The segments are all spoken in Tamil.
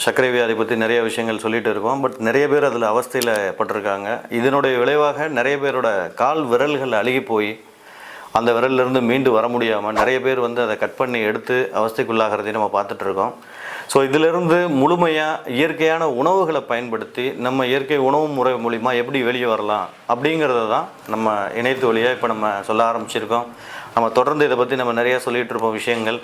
சர்க்கரை வியாதி பற்றி நிறைய விஷயங்கள் சொல்லிட்டு இருக்கோம். பட் நிறைய பேர் அதில் அவஸ்தையில் பட்டிருக்காங்க. இதனுடைய விளைவாக நிறைய பேரோட கால் விரல்கள் அழுகி போய் அந்த விரல்லேருந்து மீண்டு வர முடியாமல் நிறைய பேர் வந்து அதை கட் பண்ணி எடுத்து அவஸ்தைக்குள்ளாகிறதையும் நம்ம பார்த்துட்டு இருக்கோம். ஸோ இதிலிருந்து முழுமையாக இயற்கையான உணவுகளை பயன்படுத்தி நம்ம இயற்கை உணவு முறை மூலிமா எப்படி வெளியே வரலாம் அப்படிங்கிறத தான் நம்ம இணையத்து வழியாக இப்போ நம்ம சொல்ல ஆரம்பிச்சிருக்கோம். நம்ம தொடர்ந்து இதை பற்றி நம்ம நிறையா சொல்லிகிட்டு இருப்போம் விஷயங்கள்.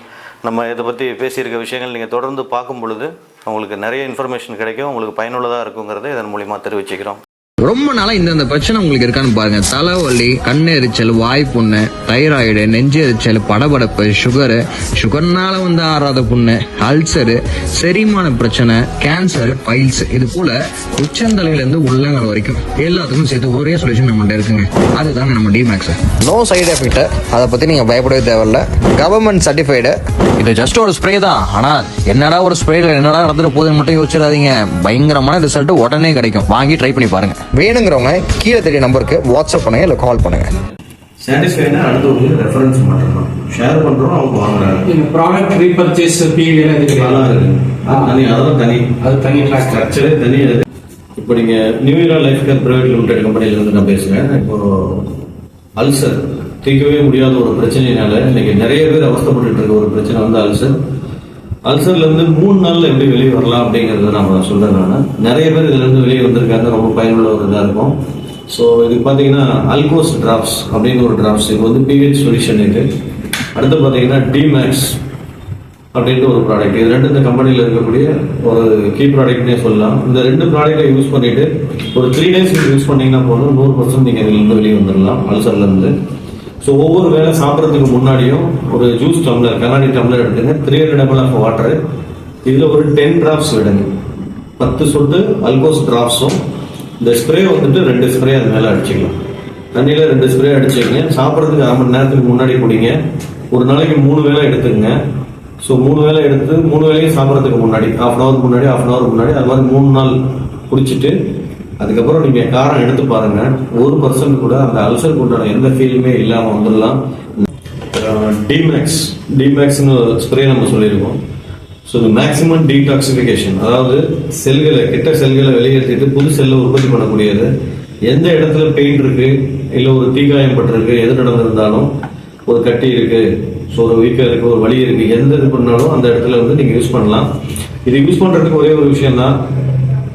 நம்ம இதை பற்றி பேசியிருக்க விஷயங்கள் நீங்கள் தொடர்ந்து பார்க்கும் பொழுது உங்களுக்கு நிறைய இன்ஃபர்மேஷன் கிடைக்கும் உங்களுக்கு பயனுள்ளதாக இருக்குங்கிறத இதன் மூலிமா தெரிவிச்சுக்கிறோம். ரொம்ப நாளா இந்த பிரச்சனை உங்களுக்கு இருக்கான்னு பாருங்க. தலைவலி கண்ணெரிச்சல் வாய் புண்ணு தைராய்டு நெஞ்சு எரிச்சல் படபடப்பு சுகரு சுகர்னால வந்து ஆறாத புண்ணு அல்சரு செரிமான பிரச்சனை கேன்சர் பைல்ஸ் இது போல உச்சந்தலையில இருந்து உள்ளங்கால் வரைக்கும் எல்லாத்துக்கும் சேர்த்து ஒரே சொல்யூஷன் நம்மகிட்ட இருக்குங்க. அதுதான் நம்ம டிமேக்ஸ் நோ சைடு எஃபெக்ட் அதை பத்தி நீங்க பயப்படவே தேவையில்ல. கவர்மெண்ட் சர்டிஃபைடு இது ஜஸ்ட் ஒரு ஸ்ப்ரே தான். ஆனா என்னடா ஒரு ஸ்ப்ரேல என்னடா நடந்துட்டு போகுதுன்னு மட்டும் யோசிச்சிடாதீங்க. பயங்கரமான ரிசல்ட் உடனே கிடைக்கும். வாங்கி ட்ரை பண்ணி பாருங்க. வேணுங்கிறவங்க கீழே தெரிய நம்பருக்கு வாட்ஸ்அப் பண்ணுங்க இல்லை கால் பண்ணுங்க. சாட்டிஸ்ஃபைனா அடுத்தவங்களுக்கு ரெஃபரன்ஸ் மட்டும்தான் ஷேர் பண்ணுறோம் அவங்க வாங்குறாங்க. இந்த ப்ராடக்ட் ரீபர்ச்சேஸ் பீரியட் அது அதெல்லாம் இருக்கு. அது தனி அதெல்லாம் தனி அது தனி ட்ராக் ஸ்ட்ரக்சரே தனி அது. இப்போ நீங்கள் நியூ இயரா லைஃப் கேர் பிரைவேட் லிமிடெட் கம்பெனில இருந்து நான் பேசுகிறேன் இப்போ அல்சர் தீர்க்கவே முடியாத ஒரு பிரச்சனையினால இன்னைக்கு நிறைய பேர் அவஸ்தப்பட்டு இருக்க ஒரு பிரச்சனை வந்து அல்சர். அல்சர்ல இருந்து மூணு நாள்ல எப்படி வெளியே வரலாம் அப்படிங்கறத நம்ம சொல்கிறேன் நான். நிறைய பேர் இதுல இருந்து வெளியே வந்திருக்காங்க ரொம்ப பயனுள்ள ஒரு இதாக இருக்கும். ஸோ இதுக்கு பார்த்தீங்கன்னா அல்கோஸ் டிராப்ஸ் அப்படின்னு ஒரு டிராப்ஸ் இது வந்து பிஹெச் சொல்யூஷன் இது. அடுத்து பார்த்தீங்கன்னா டிமேக்ஸ் அப்படின்ட்டு ஒரு ப்ராடக்ட் இது ரெண்டு இந்த கம்பெனியில் இருக்கக்கூடிய ஒரு கீ ப்ராடக்ட்னே சொல்லலாம். இந்த ரெண்டு ப்ராடக்ட்டை யூஸ் பண்ணிட்டு ஒரு த்ரீ டேஸ் யூஸ் பண்ணீங்கன்னா போதும். நூறு பர்சன்ட் நீங்கள் இதுலேருந்து வெளியே வந்துடலாம் அல்சர்லேருந்து ஸோ ஒவ்வொரு வேளை சாப்பிட்றதுக்கு முன்னாடியும் ஒரு ஜூஸ் டம்ளர் கண்ணாடி டம்ளர் எடுத்துங்க. Three hundred ML of water இதில் ஒரு டென் டிராப்ஸ் விடுங்க பத்து சொட்டு அல்கோஸ் டிராப்ஸும் இந்த ஸ்ப்ரே வந்துட்டு ரெண்டு ஸ்ப்ரே அது மேலே அடிச்சுக்கலாம். தண்ணியில் ரெண்டு ஸ்ப்ரே அடிச்சுக்கங்க. சாப்பிட்றதுக்கு அரை மணி நேரத்துக்கு முன்னாடி குடிங்க. ஒரு நாளைக்கு மூணு வேளை எடுத்துக்கங்க. ஸோ மூணு வேளை எடுத்து மூணு வேளையும் சாப்பிட்றதுக்கு முன்னாடி ஹாஃப் அன் ஹவர் முன்னாடி ஹாஃப் அன் ஹவர் முன்னாடி அது மாதிரி மூணு நாள் குடிச்சிட்டு அதுக்கப்புறம் நீங்கள் காரம் எடுத்து பாருங்க. ஒரு பர்சன்ட் கூட அந்த அல்சர் உண்டான எந்த ஃபீலுமே இல்லாமல் வந்துடலாம். டிமேக்ஸ் டிமேக்ஸ்னு ஸ்ப்ரே நம்ம சொல்லியிருக்கோம். ஸோ இந்த மேக்ஸிமம் டீடாக்சிஃபிகேஷன் அதாவது செல்களை கெட்ட செல்களை வெளியேற்றிட்டு புது செல்லை உற்பத்தி பண்ணக்கூடியது. எந்த இடத்துல பெயின் இருக்கு இல்லை ஒரு தீக்காயம் பட்டிருக்கு எது நடந்திருந்தாலும் ஒரு கட்டி இருக்கு ஸோ ஒரு வீக்கம் இருக்கு ஒரு வலி இருக்கு எந்த இது பண்ணாலும் அந்த இடத்துல வந்து நீங்கள் யூஸ் பண்ணலாம். இது யூஸ் பண்ணுறதுக்கு ஒரே ஒரு விஷயம் தான்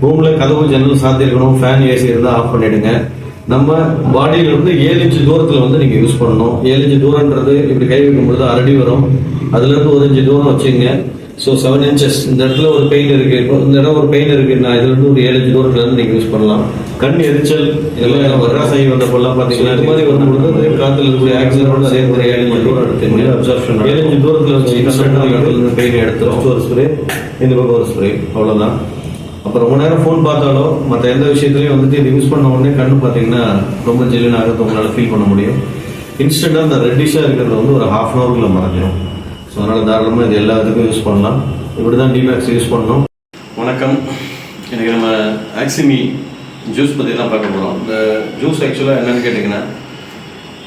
ரூம்ல கதவு ஜன்னல் சாத்தி இருக்கணும் ஃபேன் ஏசி இருந்தா ஆஃப் பண்ணிடுங்க. நம்ம பாடியில இருந்து ஏழு இன்ச்சு தூரத்துல வந்து நீங்க யூஸ் பண்ணணும். ஏழு இன்ச்சு தூரன்றது இப்படி கை வைக்கும் பொழுது அரடி வரும். அதுல இருந்து ஒரு இன்ச்சு தூரம் வச்சுங்க. ஸோ செவன் இன்ச்சஸ் இந்த இடத்துல ஒரு பெயின் இருக்கு. இப்போ இந்த இடம் ஒரு பெயின் இருக்கு நான் இதுல இருந்து ஒரு ஏழு இன்ச்சு தூரத்துல இருந்து நீங்க யூஸ் பண்ணலாம். கண் எரிச்சல் இதெல்லாம் வர்றாசாயி வந்தப்பெல்லாம் பாத்தீங்கன்னா இது மாதிரி வந்த பொழுது காத்துல இருக்கக்கூடிய ஆக்சிஜனோட சேர்த்து ஒரு ஏழு இன்ச்சு தூரம் எடுத்துங்க. அப்சர்ஷன் ஏழு இன்ச்சு தூரத்துல வச்சு பெயின் எடுத்துரும். ஒரு ஸ்ப்ரே இந்த பக்கம் ஒரு ஸ்ப்ரே அவ்வளவுதான். அப்புறம் ரொம்ப நேரம் ஃபோன் பார்த்தாலோ மற்ற எந்த விஷயத்துலையும் வந்துட்டு இது யூஸ் பண்ண உடனே கண்ணு பார்த்தீங்கன்னா ரொம்ப ஜில்லுன்னு ஆகிறது உங்களால் ஃபீல் பண்ண முடியும். இன்ஸ்டண்ட்டாக அந்த ரெட்டிஷாக இருக்கிறது வந்து ஒரு ஹாஃப் அன் ஹவருக்குள்ள மறைஞ்சிடும் ஸோ அதனால் தாராளமாக இது எல்லா இதுக்கும் யூஸ் பண்ணலாம். இப்படி தான் டிமேக்ஸ் யூஸ் பண்ணோம். வணக்கம். எனக்கு நம்ம ஆக்சிமி ஜூஸ் பற்றி தான் பார்க்க போகிறோம் இந்த ஜூஸ் ஆக்சுவலாக என்னென்னு கேட்டிங்கன்னா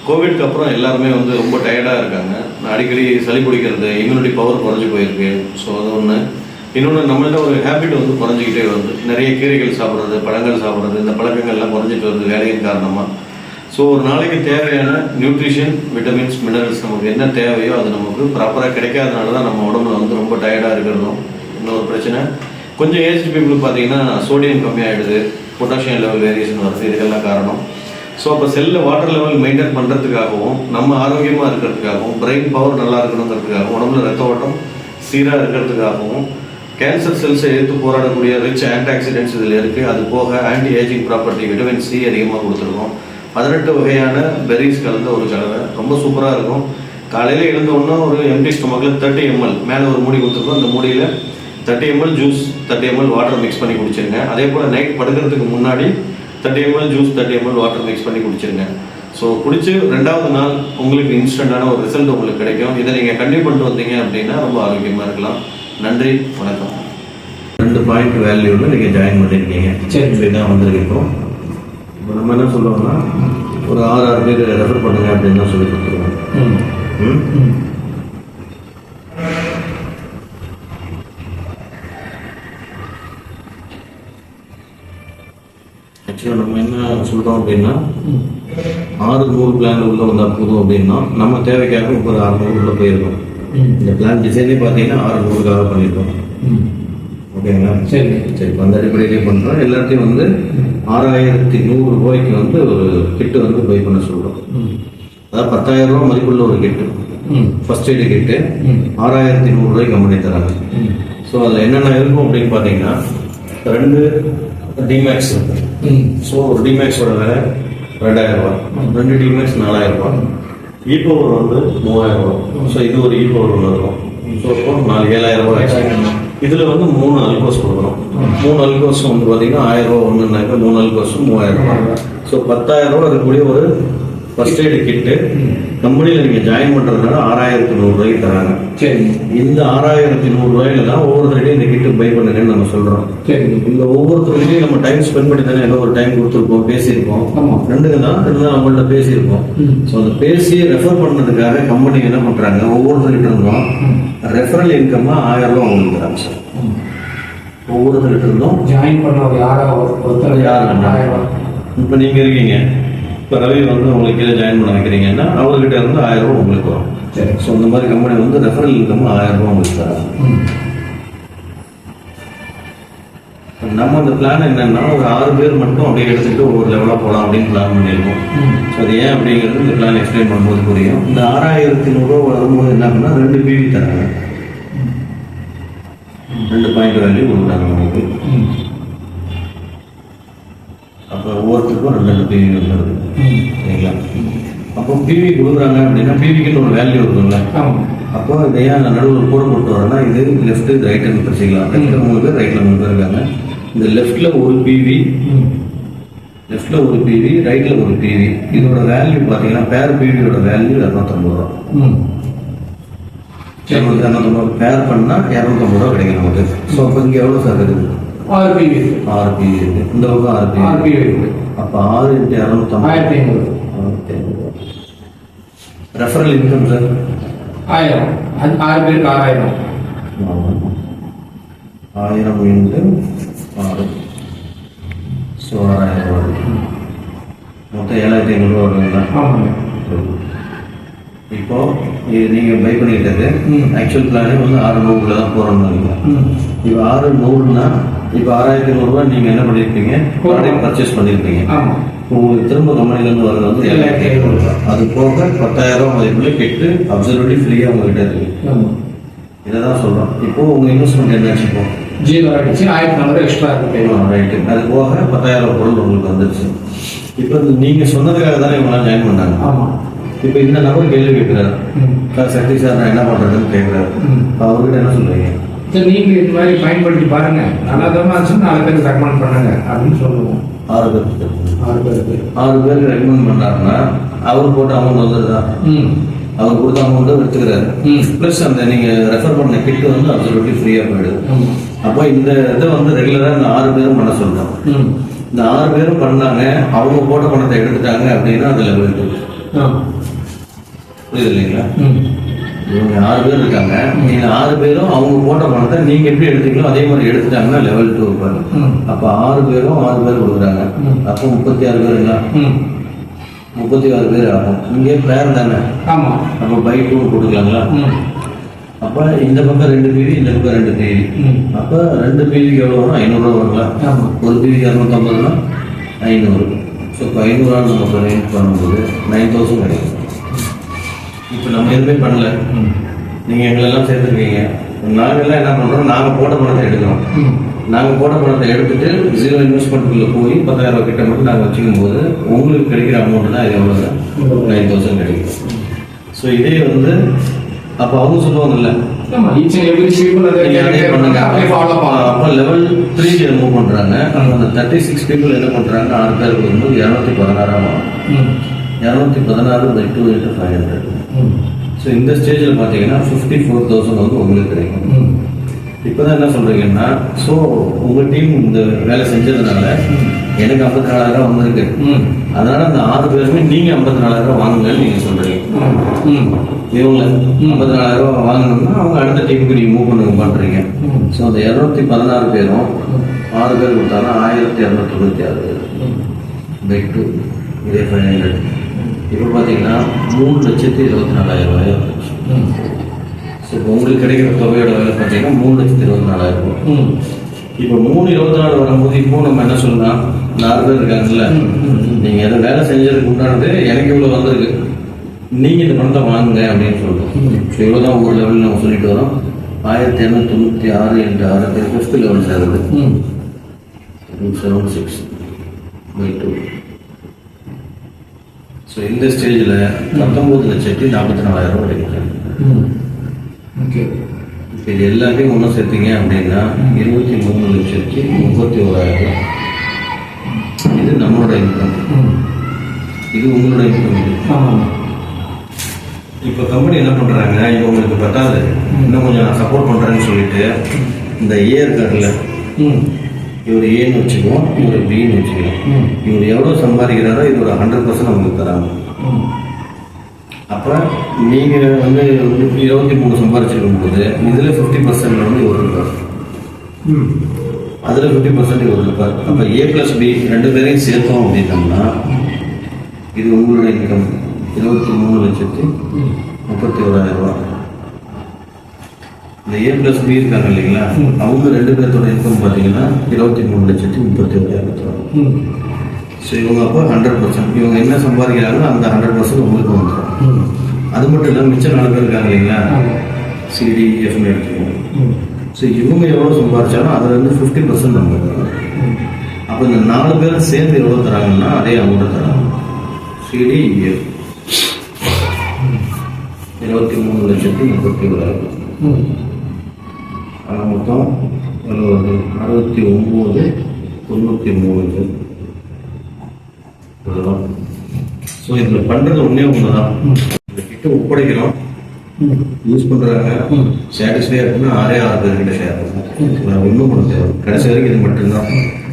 கோவிட்க்கு அப்புறம் எல்லாருமே வந்து ரொம்ப டயர்டாக இருக்காங்க. நான் அடிக்கடி சளி பிடிக்கிறது இம்யூனிட்டி பவர் குறைஞ்சி போயிருக்கு. ஸோ அது ஒன்று இன்னொன்று நம்மள்ட்ட ஒரு ஹேபிட் வந்து குறைஞ்சிக்கிட்டே வருது. நிறைய கீரைகள் சாப்பிட்றது பழங்கள் சாப்பிட்றது இந்த பழக்கங்கள்லாம் குறைஞ்சிட்டு வருது வேலையின் காரணமாக ஸோ ஒரு நாளைக்கு தேவையான நியூட்ரிஷன் விட்டமின்ஸ் மினரல்ஸ் நமக்கு என்ன தேவையோ அது நமக்கு ப்ராப்பராக கிடைக்காதனால தான் நம்ம உடம்புல வந்து ரொம்ப டயர்டாக இருக்கிறதும் இன்னொரு பிரச்சனை. கொஞ்சம் ஏஜ் பீப்புளுக்கு பார்த்தீங்கன்னா சோடியம் கம்மியாகிடுது பொட்டாசியம் லெவல் வேரியேஷன் வருது. இதுக்கெல்லாம் காரணம். ஸோ அப்போ செல்லில் வாட்டர் லெவல் மெயின்டைன் பண்ணுறதுக்காகவும் நம்ம ஆரோக்கியமாக இருக்கிறதுக்காகவும் பிரெயின் பவர் நல்லா இருக்கணுங்கிறதுக்காகவும் உடம்புல ரத்த ஓட்டம் சீராக இருக்கிறதுக்காகவும் கேன்சர் செல்ஸை எதிர்த்து போராடக்கூடிய ரிச் ஆன்டி ஆக்சிடென்ட்ஸ் இதில் இருக்குது அது போக anti ageing property vitamin C அதிகமாக கொடுத்துருக்கோம். பதினெட்டு வகையான பெரிஸ் கலந்த ஒரு கலவை. ரொம்ப சூப்பராக இருக்கும். காலையில் எழுந்த உடனே ஒரு எம்டி ஸ்டொமக்கில் தேர்ட்டி எம்எல் மேலே ஒரு மூடி கொடுத்துருக்கோம். அந்த மூடியில் thirty ML juice thirty ML water mix பண்ணி குடிச்சிருங்க. அதே போல் நைட் படுக்கிறதுக்கு முன்னாடி thirty ML juice thirty ML water mix பண்ணி குடிச்சிருங்க. ஸோ குடிச்சு ரெண்டாவது நாள் உங்களுக்கு இன்ஸ்டண்ட்டான ஒரு ரிசல்ட் உங்களுக்கு கிடைக்கும். இதை நீங்கள் கண்டினியூ பண்ணிட்டு வந்தீங்க அப்படின்னா ரொம்ப ஆரோக்கியமாக இருக்கலாம். நன்றி வணக்கம். ரெண்டு பாயிண்ட் வேல்யூவில் நீங்கள் ஜாயின் பண்ணியிருக்கீங்க சரி. இப்படிதான் வந்திருக்கோம் இப்போ நம்ம என்ன சொல்லுவோம்னா ஒரு ஆறு ஆறு பேர் ரெஃபர் பண்ணுங்க அப்படின்னு தான் சொல்லி கொடுத்துருவோம். ஆக்சுவலாக நம்ம என்ன சொல்கிறோம் அப்படின்னா ஆறு நூறு பிளான் உள்ளே வந்தால் போதும் அப்படின்னா நம்ம தேவைக்காக ஒரு ஆறு நூறு உள்ளே போயிருக்கோம் இந்த பிளான் டிசைனே பார்த்தீங்கன்னா ஆறு நூறுக்காக பண்ணியிருக்கோம் ஓகேங்களா சரி. சரி இப்ப அந்த அடிப்படையிலே பண்ணுறோம். எல்லாத்தையும் வந்து ஆறாயிரத்தி நூறு ரூபாய்க்கு வந்து ஒரு கிட்டு வந்து பை பண்ண சொல்கிறோம் அதாவது பத்தாயிரம் ரூபாய் மதிப்புள்ள ஒரு கிட்டு. First aid kit. ஆறாயிரத்தி நூறு ரூபாய்க்கு கம்பெனி தராங்க. ஸோ அதில் என்னென்ன இருக்கும் அப்படின்னு பார்த்தீங்கன்னா ரெண்டு டிமேக்ஸ் ஸோ ஒரு டிமேக்ஸோட விலை ரெண்டாயிரம் ரூபாய். ரெண்டு டிமேக்ஸ் நாலாயிரம் ரூபாய். இ பவர் வந்து மூவாயிரம் ரூபாய். ஸோ இது ஒரு இ பவர் ஒன்று இருக்கும். ஸோ நாலு ஏழாயிரம் ரூபாய். இதில் வந்து மூணு அல்கோஸ் கொடுக்குறோம் மூணு அல்கோஸ் வந்து பார்த்தீங்கன்னா ஆயிரம் ரூபா ஒன்றுனாக்க மூணு அல்கோஸ் மூவாயிரம் ரூபாய். ஸோ பத்தாயிரம் ரூபா இருக்கக்கூடிய ஒரு ஃபர்ஸ்ட் எய்டு கிட்டு கம்பெனியில் நீங்கள் ஜாயின் பண்ணுறதுனால ஆறாயிரத்தி நூறுரூவாய்க்கு தராங்க. சரி இந்த ஆறாயிரத்தி நூறுரூவாயில தான் ஒவ்வொருத்தருடையும் இந்த கிட்டு பை பண்ணுங்கன்னு நம்ம சொல்கிறோம் சரி இந்த ஒவ்வொருத்தருடையும் நம்ம டைம் ஸ்பெண்ட் பண்ணி தானே ஏதோ ஒரு டைம் கொடுத்துருப்போம் பேசியிருப்போம். ஆமா. ரெண்டுங்க தான் இருந்தாலும் நம்மள்ட்ட பேசியிருப்போம். ஸோ அந்த பேசி ரெஃபர் பண்ணதுக்காக கம்பெனி என்ன பண்ணுறாங்க ஒவ்வொருத்தர்கிட்ட இருந்தும் ரெஃபரல் இன்கம்மா ஆயிரம் ரூபா உங்களுக்கு தராங்க சார். ஒவ்வொருத்தர்கிட்ட இருந்தும் ஜாயின் பண்ணவர் யாரா? ஒருத்தர் யார்? இப்போ நீங்கள் இருக்கீங்க. இப்போ ரவி வந்து உங்களுக்கு கீழே ஜாயின் பண்ண வைக்கிறீங்கன்னா அவர்கிட்ட இருந்து ஆயிரம் ரூபா உங்களுக்கு வரும். சரி. ஸோ இந்த மாதிரி கம்பெனி வந்து ரெஃபரல் இன்கம் ஆயிரம் ரூபா உங்களுக்கு தராங்க. நம்ம அந்த பிளான் என்னன்னா ஒரு ஆறு பேர் மட்டும் அப்படியே எடுத்துட்டு ஒவ்வொரு லெவலாக போகலாம் அப்படின்னு பிளான் பண்ணியிருக்கோம். ஸோ அது ஏன் அப்படிங்கிறது இந்த பிளான் எக்ஸ்பிளைன் பண்ணும்போது புரியும். இந்த ஆறாயிரத்தி நூறுரூவா வரும்போது என்ன பண்ணா ரெண்டு பிவி தராங்க. ரெண்டு பாயிண்ட் வேல்யூ கொடுக்குறாங்க நமக்கு. அப்போ ஒவ்வொருத்தருக்கும் ரெண்டு ரெண்டு பிவி ம். சரிங்களா? அப்போ பிவி கொடுக்குறாங்க அப்படின்னா பிவிக்குன்னு ஒரு வேல்யூ இருக்கும்ல. ஆமா. அப்போ இதை ஏன் நடுவில் கூட போட்டு வரேன்னா இது லெஃப்ட் இது ரைட்டுன்னு பிரிச்சுக்கலாம் லெஃப்ட்டில் மூணு பேர் ரைட்டில் மூணு பேர் இருக்காங்க. இந்த லெஃப்ட்டில் ஒரு பிவி. லெஃப்ட்டில் ஒரு பிவி ரைட்டில் ஒரு பிவி. இதோட வேல்யூ பார்த்தீங்கன்னா பேர் பிவியோட வேல்யூ இரநூத்தம்பது ரூபா. இரநூத்தம்பது பேர் பண்ணால் இரநூத்தம்பது ரூபா கிடைக்கும் நமக்கு. ஸோ அப்போ இங்கே எவ்வளோ சார் இருக்குது? பிவி இருக்கு இந்த பக்கம் பிவி இருக்கு அப்போ ஆறு இன்ட்டு இரநூத்தம்பது ஆயிரத்தி ஐநூறு ஆயிரத்தி ஐநூறு ரெஃபரல் இன்கம் சார் ஆயிரம் அது ஆறு பேருக்கு ஆறாயிரம் ஆயிரம் இன்ட்டு ஆறு ஸோ ஆறாயிரம் மொத்தம் ஏழாயிரத்தி ஐநூறுரூவா வருதுங்களா இப்போ நீங்கள் பை பண்ணிக்கிட்டது. ஆக்சுவல் பிளானே வந்து ஆறு நூறுல தான் போகிறோம்னு. இப்போ ஆறு நூறுனா இப்போ ஆறாயிரத்தி நூறுரூவா நீங்கள் என்ன பண்ணியிருப்பீங்க ப்ராடக்ட் பர்ச்சேஸ் பண்ணியிருப்பீங்க உங்களுக்கு திரும்ப கம்பெனிலேருந்து வர்றது வந்து ஏழாயிரத்தி ஐநூறுரூவா அது போக பத்தாயிரம் மதிப்புல கெட்டு அப்சர்வட்டி ஃப்ரீயாக உங்ககிட்ட இருக்கு. ஆமா. இதை தான் சொல்கிறோம் இப்போ உங்கள் இன்வெஸ்ட்மெண்ட் என்ன இப்போ? ஜீரோ அடிச்சு ஆயிரத்தி நானூறு எக்ஸ்ட்ரா இருக்கு. ரைட்டு அது போக பத்தாயிரம் பொருள் உங்களுக்கு வந்துருச்சு. இப்போ நீங்கள் சொன்னதுக்காக தானே இவங்களாம் ஜாயின் பண்ணாங்க. ஆமா. இப்போ இந்த நபர் கேள்வி கேட்குறாரு. சார் சக்தி சார் நான் என்ன பண்ணுறதுன்னு கேட்குறாரு. அவர்கிட்ட என்ன சொல்றீங்க? சரி நீங்க இது மாதிரி பயன்படுத்தி பாருங்க. நல்லா தான் இருந்துச்சு நாலு பேருக்கு ரெக்கமெண்ட் பண்ணுங்க அப்படின்னு சொல்லுவோம். ஆறு பேருக்கு ஆறு பேருக்கு ஆறு பேருக்கு ரெக்கமெண்ட் பண்ணாருன்னா அவர் போட்ட அமௌண்ட் வந்துருதா ம். அவர் கொடுத்த அமௌண்ட்டை எடுத்துக்கிறாரு. ம். ப்ளஸ் அந்த நீங்கள் ரெஃபர் பண்ண கிட்டு வந்து அப்சல்யூட்லி ஃப்ரீயாக போயிடுது. அப்போ இந்த இதை வந்து ரெகுலராக இந்த ஆறு பேரும் பண்ண சொல்கிறோம் ம். இந்த ஆறு பேரும் பண்ணாங்க அவங்க போட்ட பணத்தை எடுத்துட்டாங்க அப்படின்னா அது லெவல் டூ ஆ. புரியுது இல்லைங்களா? ம். இவங்க ஆறு பேர் இருக்காங்க. நீங்க ஆறு பேரும் அவங்க போட்ட பணத்தை நீங்க எப்படி எடுத்தீங்களோ அதே மாதிரி எடுத்துட்டாங்கன்னா லெவல் டூ இருப்பாரு ம். அப்ப ஆறு பேரும் ஆறு பேர் கொடுக்குறாங்க. அப்போ முப்பத்தி ஆறு பேருங்களா ம். முப்பத்தி ஆறு பேர் ஆகும். இங்கே பேர் தானே? ஆமா. அப்போ பை டூ கொடுக்கலாங்களா? அப்ப இந்த பக்கம் ரெண்டு பிவி இந்த பக்கம் ரெண்டு பிவி அப்ப ரெண்டு பிவிக்கு எவ்வளோ வரும்? ஐநூறுரூவா வருங்களா? ஒரு பிவி இரநூத்தம்பதுனா ஐநூறு. ஸோ இப்போ ஐநூறுரூவா நம்ம ரேஞ்ச் பண்ணும்போது நைன் தௌசண்ட் கிடைக்கும். இப்போ நம்ம எதுவுமே பண்ணல. நீங்கள் எங்களெல்லாம் சேர்த்துருக்கீங்க. நாங்கள்லாம் என்ன பண்ணுறோம் நாங்கள் போட்ட பணத்தை எடுக்கிறோம். நாங்கள் போட்ட பணத்தை எடுத்துட்டு ஜீரோ இன்வெஸ்ட்மெண்ட்டுக்குள்ளே போய் பத்தாயிரம் ரூபாய் கிட்ட மட்டும் நாங்கள் வச்சுக்கும் போது உங்களுக்கு கிடைக்கிற அமௌண்ட் தான் இது எவ்வளோ நைன் தௌசண்ட் கிடைக்கும். ஸோ இதே வந்து அப்போ அவங்க சொல்லுவாங்கல்ல அப்போ லெவல் த்ரீக்கு மூவ் பண்ணுறாங்க அந்த தேர்ட்டி சிக்ஸ் பீப்புள் என்ன பண்ணுறாங்க ஆறு பேருக்கு வந்து இரநூத்தி பதினாறாம் இரநூத்தி பதினாறு by two into five hundred. So இந்த ஸ்டேஜில் பார்த்தீங்கன்னா ஃபிஃப்டி ஃபோர் தௌசண்ட் வந்து உங்களுக்கு கிடைக்கும். ம். இப்போதான் என்ன சொல்றீங்கன்னா ஸோ உங்க டீம் இந்த வேலை செஞ்சதுனால எனக்கு ஐம்பத்தி நாலாயிரம் வந்திருக்கு. அதனால அந்த ஆறு பேருமே நீங்க ஐம்பத்தி நாலாயிரம் வாங்குங்கன்னு நீங்க சொல்றீங்க. ம். இவங்கள ஐம்பத்தி நாலாயிரம் வாங்கணும்னா அவங்க அடுத்த டீமுக்கு நீங்க மூவ் பண்ணுங்க பண்றீங்க. ம். ஸோ அந்த இரநூத்தி பதினாறு பேரும் ஆறு பேர் கொடுத்தாங்க ஆயிரத்தி இரநூத்தி தொண்ணூற்றி ஆறு பை டூ இதே ஃபைவ் ஹண்ட்ரட் இப்போ பார்த்தீங்கன்னா மூணு லட்சத்தி இருபத்தி நாலாயிரம் ரூபாய் வந்துருச்சு ஸோ இப்போ உங்களுக்கு கிடைக்கிற தொகையோட விலை பார்த்தீங்கன்னா மூணு லட்சத்தி இருபத்தி நாலாயிரம் ரூபாய் இப்போ மூணு இருபத்தி நாலு வரும்போது இப்போ நம்ம என்ன சொல்லலாம் நாலு பேர் இருக்காங்கல்ல? நீங்க எதை வேலை செஞ்சதுக்கு உண்டானது எனக்கு இவ்வளவு வந்திருக்கு. நீங்க இந்த பணத்தை வாங்குங்க அப்படின்னு சொல்றோம். ஸோ இவ்வளவுதான் ஒரு லெவலில் நம்ம சொல்லிட்டு வரோம். ஆயிரத்தி இரநூத்தி தொண்ணூத்தி ஆறு என்ற ஆறு பேர் ஃபிஃப்த் லெவல் சேருது seven six by two so இந்த ஸ்டேஜில் பத்தொன்பது லட்சத்தி நாற்பத்தி நாலாயிரம் ரூபாய் கிடைக்கும் ஓகே. இது எல்லாத்தையும் ஒன்றும் சேர்த்தீங்க அப்படின்னா இருபத்தி மூணு லட்சத்தி முப்பத்தி ஓராயிரம் இது நம்மளோட இன்கம் இது உங்களோட இன்கம் இப்போ கம்பெனி என்ன பண்ணுறாங்க இப்போ உங்களுக்கு பத்தாது. இன்னும் கொஞ்சம் நான் சப்போர்ட் பண்ணுறேன்னு சொல்லிட்டு இந்த ஏ இருக்காருல்ல இவர் ஏன்னு வச்சுக்குவோம் இவர் பின்னு வச்சுக்கலாம் ம். இவர் எவ்வளோ சம்பாதிக்கிறாரோ இது ஒரு ஹண்ட்ரட் பர்சன்ட் உங்களுக்கு தராங்க. ம். அப்போ நீங்கள் வந்து இருபத்தி மூணு சம்பாதிச்சிருக்கும் போது இதில் ஃபிஃப்டி பர்சன்ட் வந்து இவர் இருக்கார். ம். அதில் ஃபிஃப்டி பர்சன்ட் இவர் இருப்பார் அப்போ ஏ ப்ளஸ் பி ரெண்டு பேரையும் சேர்த்தோம் அப்படின்னம்னா இது உங்களோட இன்கம் இருபத்தி மூணு லட்சத்தி முப்பத்தி ஓராயிரம் ரூபாய். இந்த ஏ ப்ளஸ் பி இருக்காங்க இல்லைங்களா? அவங்க ரெண்டு பேர்த்தோட இன்கம் பார்த்தீங்கன்னா இருபத்தி மூணு லட்சத்தி முப்பத்தி ரூபாய் ம். ஸோ இவங்க அப்போ ஹண்ட்ரட் பர்சன்ட் இவங்க என்ன சம்பாதிக்கிறாங்களோ அந்த ஹண்ட்ரட் பர்சன்ட் உங்களுக்கு வந்துடும் அது மட்டும் இல்லாமல் மிச்சம் நாலு பேர் இருக்காங்க இல்லைங்களா? ஆமாம் சிடிஎஃப்னு எடுத்துக்கோங்க ம். ஸோ இவங்க எவ்வளோ சம்பாதிச்சாலும் அதுல இருந்து ஃபிஃப்டி பர்சன்ட். ம். அப்போ இந்த நாலு பேரும் சேர்ந்து எவ்வளோ தராங்கன்னா அதே அமௌண்ட் தராங்க. சிடி இருபத்தி மூணு லட்சத்தி முப்பத்தி ஓராயிரம் ஆனால் மொத்தம் அறுபத்தி ஒம்பது தொண்ணூற்றி மூணு ஸோ இதில் பண்ணுறது ஒன்றே ஒன்று தான் கிட்ட ஒப்படைக்கிறோம். யூஸ் பண்ணுறாங்க ம். சாட்டிஸ்ஃபை இருக்குன்னா ஆறே ஆறு பேர் கிட்ட ஷேர் பண்ணுவோம் நான் ஒன்றும் பண்ண தேவை கடைசி வரைக்கும் இது மட்டும்தான்.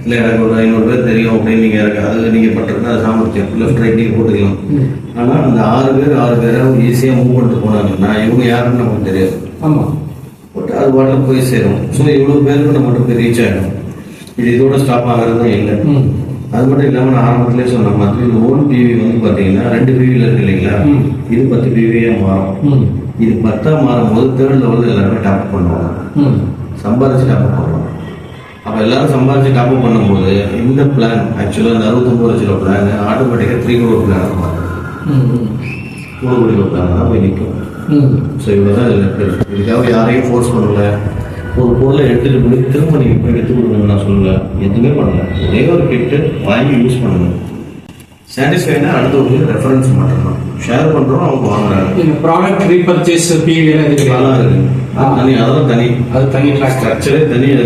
இல்லை எனக்கு ஒரு ஐநூறு பேர் தெரியும் அப்படின்னு நீங்கள் இருக்கு அதில் நீங்கள் பண்ணுறதுனா அது சாமர்த்தியம். லெஃப்ட் ரைட் நீங்கள் போட்டுக்கலாம். ஆனால் அந்த ஆறு பேர் ஆறு பேரை ஈஸியாக மூவ் பண்ணிட்டு நான் இவங்க யாருன்னு நமக்கு தெரியாது. ஆமாம் பட் அது பாட்டில் போய் சேரும். ஸோ இவ்வளோ பேருக்கு நம்மகிட்ட போய் ரீச் ஆகிடும் இது இதோட ஸ்டாப் ஆகிறதும் இல்லை. அது மட்டும் இல்லாமல் நான் ஆரம்பத்திலே சொன்ன மாதிரி இந்த ஓன் பிவி வந்து பார்த்தீங்கன்னா ரெண்டு பிவியில் இருக்கு இல்லைங்களா. இது பத்து பிவியாக மாறும். இது பத்தா மாறும்போது தேர்ட் லெவலில் எல்லாருமே டாப் பண்ணுவாங்க. சம்பாதிச்சு டாப் பண்ணுவாங்க. அப்போ எல்லாரும் சம்பாதிச்சு டாப் பண்ணும்போது இந்த பிளான் ஆக்சுவலாக இந்த அறுபத்தொம்பது லட்ச ரூபா பிளான் ஆட்டோமேட்டிக்காக த்ரீ கோடி பிளான் மாறும். ம் ம். மூணு கோடி ரூபா பிளான் தான் போய் நிற்கும் ஸோ இவ்வளோ தான் இதில் இருக்கு இதுக்காக யாரையும் ஃபோர்ஸ் பண்ணல. ஒரு பொருளை எடுத்துட்டு போய் திரும்ப நீங்கள் போய் எடுத்து கொடுங்கன்னு நான் சொல்லல. எதுவுமே பண்ணல. ஒரே ஒரு கிட்டு வாங்கி யூஸ் பண்ணுங்க. சாட்டிஸ்ஃபைனா அடுத்தவங்களுக்கு ரெஃபரன்ஸ் மட்டும்தான் ஷேர் பண்ணுறோம் அவங்க வாங்குறாங்க. இந்த ப்ராடக்ட் ரீபர்ச்சேஸ் பிவி எல்லாம் இருக்கு. அதெல்லாம் இருக்கு. அது தனி அதெல்லாம் தனி. அது தனி ஸ்ட்ரக்சரே தனி அது